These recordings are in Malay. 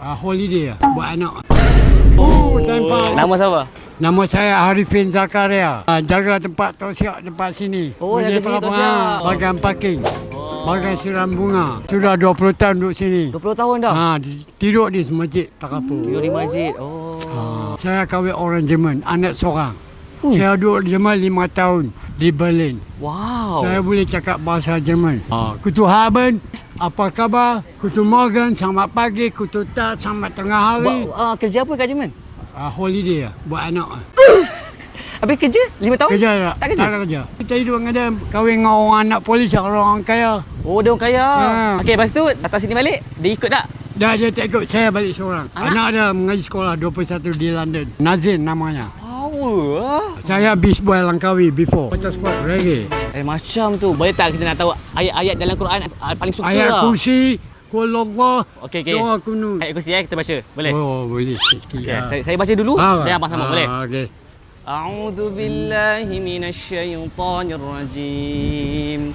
uh, holiday lah, buat anak. Oh, tempat. Nama siapa? Nama saya Arifin Zakaria. Uh, jaga tempat tosiak tempat sini. Oh, jaga sini Bagian tosiak. Bagian parking. Bagian siram bunga. Sudah 20 tahun duduk sini. 20 tahun dah. Ha, di- tidur di masjid Takapur. Tidur di masjid. Oh. Ha, saya kahwin orang Jerman, anak seorang. Ui. Saya duduk di Jerman 5 tahun di Berlin. Wow. Saya boleh cakap bahasa Jerman. Ha, kutu Haben, apa khabar? Kutu Morgen, selamat pagi. Kutu Tak, selamat tengah hari. Buat, uh, kerja apa kat Jerman? Uh, holiday lah, buat anak. Habis kerja 5 tahun? Kerja tak? Tak kerja? Tak kerja. Kita hidup dengan dia, kahwin dengan orang anak polis, orang kaya. Oh, dia orang kaya. Ha. Okey, lepas tu datang sini balik, dia ikut tak? Dah dia tak ikut saya balik seorang. Anak? Anak, dia mengaji sekolah 21 di London. Nazin namanya. Ha? Saya beach boy Langkawi before. Macam sport reggae. Eh macam tu. Boleh tak kita nak tahu ayat-ayat dalam Quran paling suka? Ayat lah. kursi. Kolongwa. Okey okey. Doa kunu. Ayat kursi eh kita baca. Boleh. Oh boleh. Sikit-sikit. Okay. Ya. Ah. Saya, saya baca dulu. Ha, ah, abang sama ah, boleh. Okey. A'udzu billahi minasy syaithanir rajim.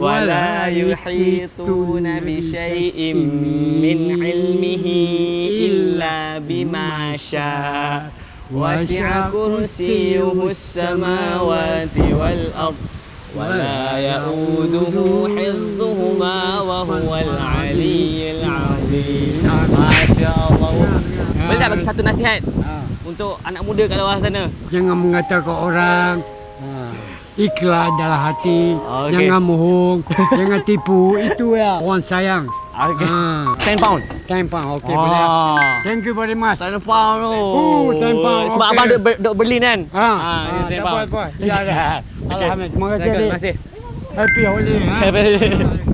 ولا يحيطون بشيء من علمه إلا بما شاء وسع كرسيه السماوات والأرض ولا يؤوده حفظهما وهو العلي العظيم ما شاء الله Boleh tak bagi satu nasihat Ha. untuk anak muda kat luar sana? Jangan mengatakan orang ha. ikhlas dalam hati, Okey. jangan bohong, jangan tipu. Itu ya orang sayang. Okay. Ha. 10 pound. Tempang, okey boleh. Thank you very much. 10 pound tu. Oh, 10 pound, Sebab okey. abang Ber- duduk Berlin kan? Ha. Ah, ha, ni 10 tak pound. Ya, ya. Alhamdulillah. Terima kasih. Terima kasih. Happy holiday. Ha? Terima kasih.